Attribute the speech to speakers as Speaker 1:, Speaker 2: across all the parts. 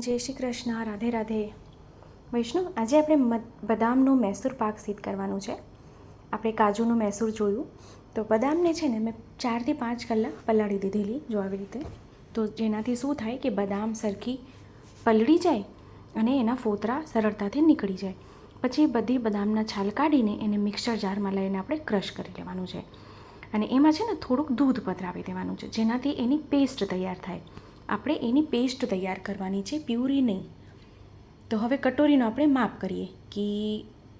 Speaker 1: જય શ્રી કૃષ્ણ, રાધે રાધે. વૈષ્ણવ, આજે આપણે બદામનો મૈસૂર પાક સિદ્ધ કરવાનું છે. આપણે કાજુનું મૈસૂર જોયું. તો બદામને છે ને મેં ચારથી પાંચ કલાક પલાળી દીધેલી જો આવી રીતે. તો જેનાથી શું થાય કે બદામ સરખી પલળી જાય અને એના ફોતરા સરળતાથી નીકળી જાય. પછી બધી બદામના છાલ કાઢીને એને મિક્સર જારમાં લઈને આપણે ક્રશ કરી લેવાનું છે. અને એમાં છે ને થોડુંક દૂધ પધરાવી દેવાનું છે, જેનાથી એની પેસ્ટ તૈયાર થાય. આપણે એની પેસ્ટ તૈયાર કરવાની છે પ્યુરી નહીં. તો હવે કટોરીનો આપણે માપ કરીએ. કે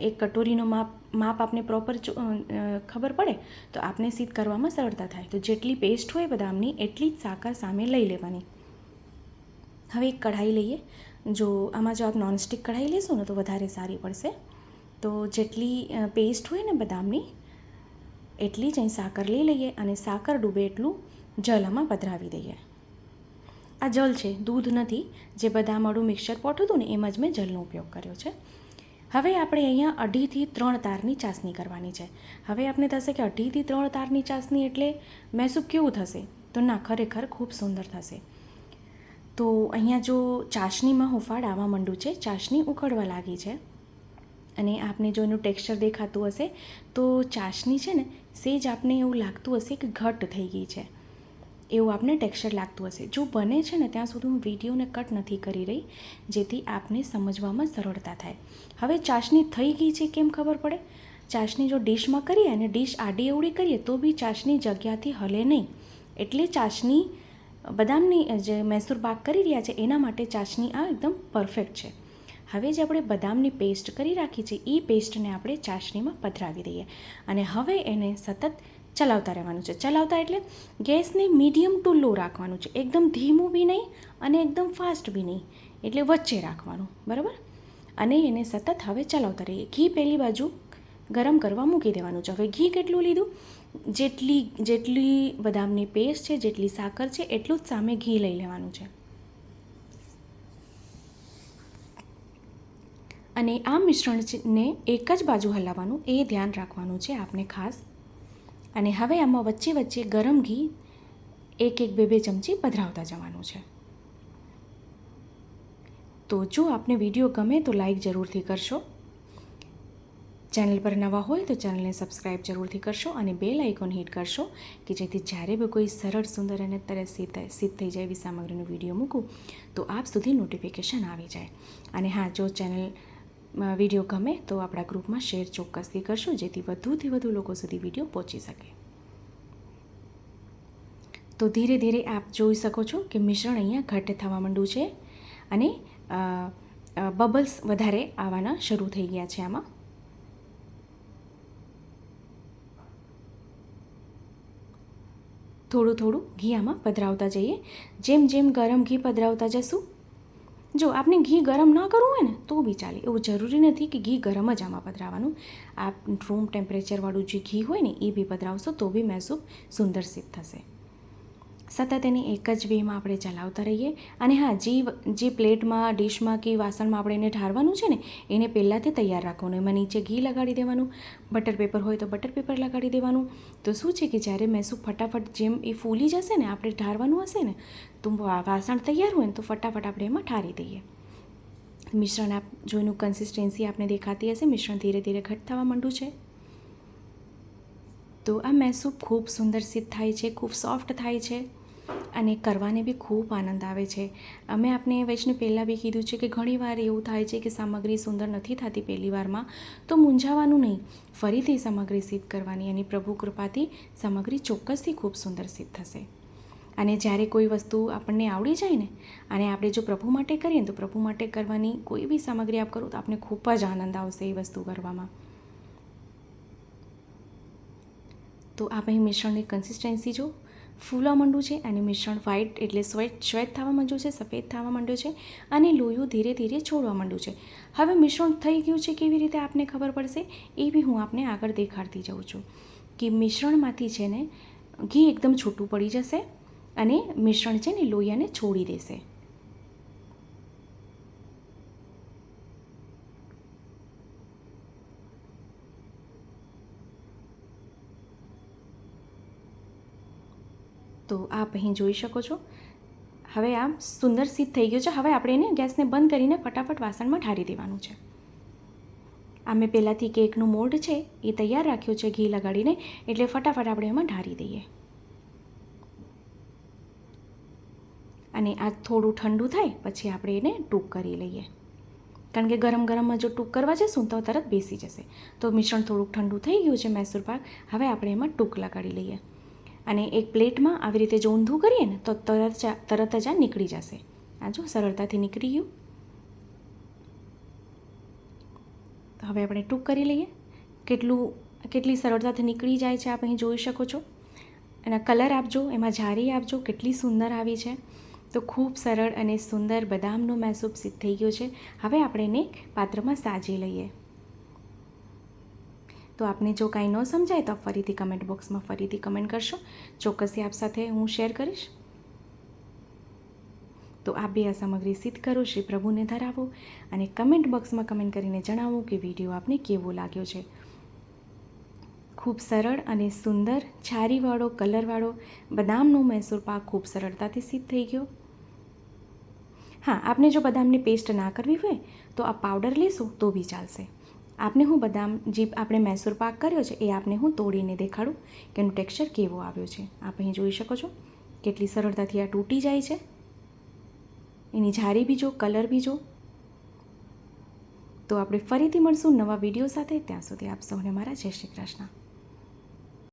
Speaker 1: એક કટોરીનો માપ માપ આપને પ્રોપર ખબર પડે? તો આપને સીધ કરવામાં સરળતા થાય. તો જેટલી પેસ્ટ હોય બદામની, એટલી જ સાકર સામે લઈ લેવાની. હવે એક કઢાઈ લઈએ. જો આમાં જો આપ નોનસ્ટિક કઢાઈ લેશો ને તો વધારે સારી પડશે. તો જેટલી પેસ્ટ હોય ને બદામની, એટલી જ અહીં સાકર લઈ લઈએ અને સાકર ડૂબે એટલું જલ આમાં પધરાવી દઈએ. આ જલ છે, દૂધ નથી. જે બદામવાળું મિક્સર પોટ હતું ને, એમાં જ મેં જલનો ઉપયોગ કર્યો છે. હવે આપણે અહીંયા અઢીથી ત્રણ તારની ચાસણી કરવાની છે. હવે આપણે થશે કે અઢીથી ત્રણ તારની ચાસણી એટલે મૈસૂબ કેવું થશે? તો ના, ખરેખર ખૂબ સુંદર થશે. તો અહીંયા જો ચાસણીમાં હુંફાળ આવવા માંડ્યું છે, ચાસણી ઉકળવા લાગી છે. અને આપને જો એનું ટેક્સચર દેખાતું હશે, તો ચાસણી છે ને, સેજ આપને એવું લાગતું હશે કે ઘટ થઈ ગઈ છે. એવું આપને ટેક્સચર લાગતું હશે. જો બને છે ને, ત્યાં સુધી હું વિડીયોને કટ નથી કરી રહી, જેથી આપને સમજવામાં સરળતા થાય. હવે ચાસણી થઈ ગઈ છે કેમ ખબર પડે? ચાસણી જો ડીશમાં કરીએ અને ડીશ આડી એવડી કરીએ, તો બી ચાસણી જગ્યાથી હલે નહીં. એટલે ચાસણી બદામની જે મૈસૂર પાક કરી રહ્યા છે, એના માટે ચાસણી આ એકદમ પરફેક્ટ છે. હવે જે આપણે બદામની પેસ્ટ કરી રાખી છે એ પેસ્ટને આપણે ચાસણીમાં પધરાવી દઈએ. અને હવે એને સતત ચલાવતા રહેવાનું છે. ચલાવતા એટલે ગેસને મીડિયમ ટુ લો રાખવાનું છે. એકદમ ધીમું બી નહીં અને એકદમ ફાસ્ટ બી નહીં. એટલે વચ્ચે રાખવાનું. બરાબર? અને એને સતત હવે ચલાવતા રહીએ. ઘી પહેલી બાજુ ગરમ કરવા મૂકી દેવાનું છે. હવે ઘી કેટલું લીધું? જેટલી જેટલી બદામની પેસ્ટ છે, જેટલી સાકર છે, એટલું જ સામે ઘી લઈ લેવાનું છે. અને આ મિશ્રણને એક જ બાજુ હલાવવાનું. એ ધ્યાન રાખવાનું છે. આપને ખાસ અને હવે આમાં વચ્ચે વચ્ચે ગરમ ઘી એક એક બે બે ચમચી પધરાવતા જવાનું છે. તો જો આપને વીડિયો ગમે તો લાઈક જરૂરથી કરશો. ચેનલ પર નવા હોય તો ચેનલને સબસ્ક્રાઈબ જરૂરથી કરશો અને બે આઇકોન હિટ કરશો કે જેથી જ્યારે બી કોઈ સરળ, સુંદર અને તરત સિદ્ધ સિદ્ધ થઈ જાય એવી સામગ્રીનો વીડિયો મૂકું તો આપ સુધી નોટિફિકેશન આવી જાય. અને હા, જો ચેનલ વીડિયો ગમે તો આપણા ગ્રુપમાં શેર ચોક્કસથી કરશો, જેથી વધુથી વધુ લોકો સુધી વીડિયો પહોંચી શકે. તો ધીરે ધીરે આપ જોઈ શકો છો કે મિશ્રણ અહીંયા ઘટ થવા માંડ્યું છે અને બબલ્સ વધારે આવવાના શરૂ થઈ ગયા છે આમાં. થોડું થોડું ઘી આમાં પધરાવતા જઈએ. જેમ જેમ ગરમ ઘી પધરાવતા જશું જો આપને ઘી ગરમ ન કરવું હોય ને, તો બી ચાલે. એવું જરૂરી નથી કે ઘી ગરમ જ આમાં પધરાવવાનું આપ રૂમ ટેમ્પરેચરવાળું જે ઘી હોય ને, એ બી પધરાવશો તો બી મૈસૂબ સુંદર સિદ્ધ થશે. સતત એને એક જ વેમાં આપણે ચલાવતા રહીએ. અને હા જે જે પ્લેટમાં, ડીશમાં કે વાસણમાં આપણે એને ઠારવાનું છે ને, એને પહેલાંથી તૈયાર રાખવાનું. એમાં નીચે ઘી લગાડી દેવાનું, બટર પેપર હોય તો બટર પેપર લગાડી દેવાનું. તો શું છે કે જ્યારે મૈસૂબ ફટાફટ જેમ એ ફૂલી જશે ને, આપણે ઠારવાનું હશે ને, તો વાસણ તૈયાર હોય ને, તો ફટાફટ આપણે એમાં ઠારી દઈએ. મિશ્રણ આપ, જો એનું કન્સિસ્ટન્સી આપને દેખાતી હશે, મિશ્રણ ધીરે ધીરે ઘટ થવા માંડ્યું છે. તો આ મેસૂપ ખૂબ સુંદર સિદ્ધ થાય છે, ખૂબ સોફ્ટ થાય છે. અને કરવાને બી ખૂબ આનંદ આવે છે. અમે આપને વૈષ્ણવ પહેલાં બી કીધું છે કે ઘણીવાર એવું થાય છે કે સામગ્રી સુંદર નથી થતી પહેલી વારમાં, તો મૂંઝાવાનું નહીં. ફરીથી સામગ્રી સિદ્ધ કરવાની અને પ્રભુ કૃપાથી સામગ્રી ચોક્કસથી ખૂબ સુંદર સિદ્ધ થશે. અને જ્યારે કોઈ વસ્તુ આપણને આવડી જાય ને, અને આપણે જો પ્રભુ માટે કરીએ તો પ્રભુ માટે કરવાની કોઈ બી સામગ્રી આપ કરો તો આપને ખૂબ જ આનંદ આવશે એ વસ્તુ કરવામાં. તો આપ અહીં મિશ્રણની કન્સિસ્ટન્સી જો ફૂલવા માંડ્યું છે અને મિશ્રણ વ્હાઇટ એટલે સ્વેટ શ્વેત થવા માંડ્યું છે, સફેદ થવા માંડ્યું છે અને લોયું ધીરે ધીરે છોડવા માંડ્યું છે. હવે મિશ્રણ થઈ ગયું છે કેવી રીતે આપને ખબર પડશે? એ બી હું આપને આગળ દેખાડતી જાઉં છું. કે મિશ્રણમાંથી છે ને ઘી એકદમ છૂટું પડી જશે અને મિશ્રણ છે ને લોહીયાને છોડી દેશે. તો આપ અહીં જોઈ શકો છો. હવે આ સુંદર સીધ થઈ ગયું છે. હવે આપણે એને ગેસને બંધ કરીને ફટાફટ વાસણમાં ઢારી દેવાનું છે. આ મેં પહેલાંથી કેકનું મોલ્ડ છે એ તૈયાર રાખ્યું છે ઘી લગાડીને, એટલે ફટાફટ આપણે એમાં ઢારી દઈએ. અને આ થોડું ઠંડુ થાય પછી આપણે એને ટૂંક કરી લઈએ. કારણ કે ગરમ ગરમમાં જો ટૂંક કરવા જશું તો તરત બેસી જશે. તો મિશ્રણ થોડુંક ઠંડુ થઈ ગયું છે મૈસૂર પાક. હવે આપણે એમાં ટૂંક લગાડી લઈએ. અને એક પ્લેટમાં આવી રીતે જો ઊંધું કરીએ ને, તો તરત તરત જ આ નીકળી જશે. આ જો સરળતાથી નીકળી ગયું. તો હવે આપણે ટૂંક કરી લઈએ. કેટલું, કેટલી સરળતાથી નીકળી જાય છે આપ અહીં જોઈ શકો છો. એના કલર આપજો, એમાં જારી આપજો, કેટલી સુંદર આવી છે. તો ખૂબ સરળ અને સુંદર બદામનો મૈસૂબ સિદ્ધ થઈ ગયો છે. હવે આપણે એને પાત્રમાં સાજી લઈએ. તો આપને જો કાંઈ ન સમજાય તો ફરીથી કમેન્ટ બોક્સમાં ફરીથી કમેન્ટ કરશો. ચોક્કસથી આપ સાથે હું શેર કરીશ. તો આપ બી આ સામગ્રી સિદ્ધ કરો, શ્રી પ્રભુને ધરાવો અને કમેન્ટ બોક્સમાં કમેન્ટ કરીને જણાવો કે વીડિયો આપને કેવો લાગ્યો છે. ખૂબ સરળ અને સુંદર, છારીવાળો, કલરવાળો, બદામનો મૈસૂર પાક ખૂબ સરળતાથી સિદ્ધ થઈ ગયો. હા, આપને જો બદામની પેસ્ટ ના કરવી હોય તો આ પાવડર લેશો તો બી ચાલશે. આપને હું બદામ જે આપણે મૈસૂર પાક કર્યો છે, એ આપને હું તોડીને દેખાડું કે એનું ટેક્સચર કેવો આવ્યો છે. આપ અહીં જોઈ શકો છો કેટલી સરળતાથી આ તૂટી જાય છે. એની જારી બી જો કલર બી જો તો આપણે ફરીથી મળશું નવા વીડિયો સાથે. ત્યાં સુધી આપ સૌને મારા જય શ્રી કૃષ્ણ.